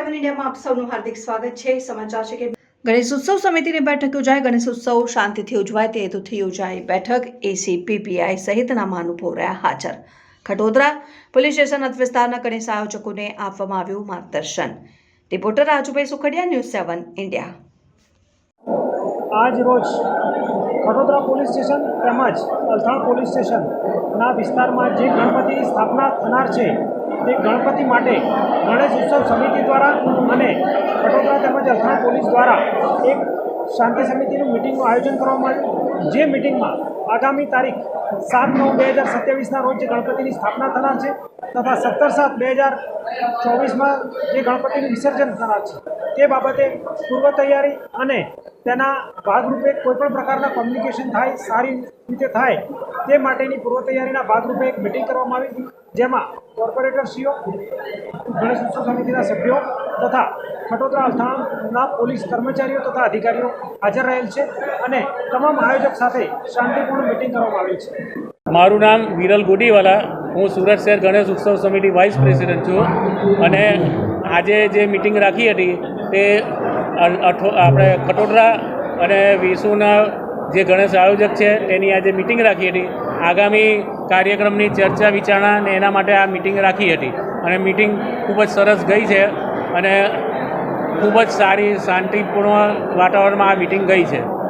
ઇન્ડિયામાં આપ સૌનું હાર્દિક સ્વાગત છે. સમાચાર છે કે ગણેશ ઉત્સવ સમિતિની બેઠક યોજાય ગણેશ ઉત્સવ શાંતિથી ઉજવાય, તે હેતુથી યોજાઈ બેઠક. એસી પીપીઆઈ સહિતના મહાનુભાવો રહ્યા હાજર. ખટોદરા પોલીસ સ્ટેશન વિસ્તારના ગણેશ આયોજકોને આપવામાં આવ્યું માર્ગદર્શન. Reporter Rajubhai Sukhadiya news seven India આજ રોજ ખટોદરા પોલીસ સ્ટેશન તેમજ અલથાણ પોલીસ સ્ટેશનના વિસ્તારમાં જે ગણપતિની સ્થાપના થનાર છે તે ગણપતિ માટે ગણેશ ઉત્સવ સમિતિ દ્વારા અને વડોદરા તેમજ અથાણા પોલીસ દ્વારા એક શાંતિ સમિતિનું મિટિંગનું આયોજન કરવામાં આવ્યું. જે મિટિંગમાં આગામી તારીખ સાત નવ બે હજાર સત્યાવીસના રોજ જે ગણપતિની સ્થાપના થનાર છે તથા સત્તર સાત બે હજાર ચોવીસમાં જે ગણપતિનું વિસર્જન થનાર છે તે બાબતે પૂર્વ તૈયારી અને તેના ભાગરૂપે કોઈપણ પ્રકારના કોમ્યુનિકેશન થાય, સારી રીતે થાય, તે માટેની પૂર્વ તૈયારીના ભાગરૂપે એક મિટિંગ કરવામાં આવી જેમાં કોર્પોરેટરશ્રીઓ ગણેશ ઉત્સવ સમિતિના સભ્યો તથા ખટોદરા અલથાણના પોલીસ કર્મચારીઓ તથા અધિકારીઓ હાજર રહેલ છે અને તમામ આયોજક સાથે શાંતિપૂર્ણ મિટિંગ કરવામાં આવી છે. મારું નામ વિરલ ગોડીવાલા, હું સુરત શહેર ગણેશ ઉત્સવ સમિતિ વાઇસ પ્રેસિડેન્ટ છું. અને આજે જે મિટિંગ રાખી હતી તે આપણે ખટોદરા અને વિસુના જે ગણેશ આયોજક છે, તેની આજે મિટિંગ રાખી હતી. આગામી કાર્યક્રમની ચર્ચા વિચારણા અને એના માટે આ મિટિંગ રાખી હતી. અને મિટિંગ ખૂબ જ સરસ ગઈ છે અને ખૂબ જ સારી, શાંતિપૂર્ણ વાતાવરણમાં આ મિટિંગ ગઈ છે.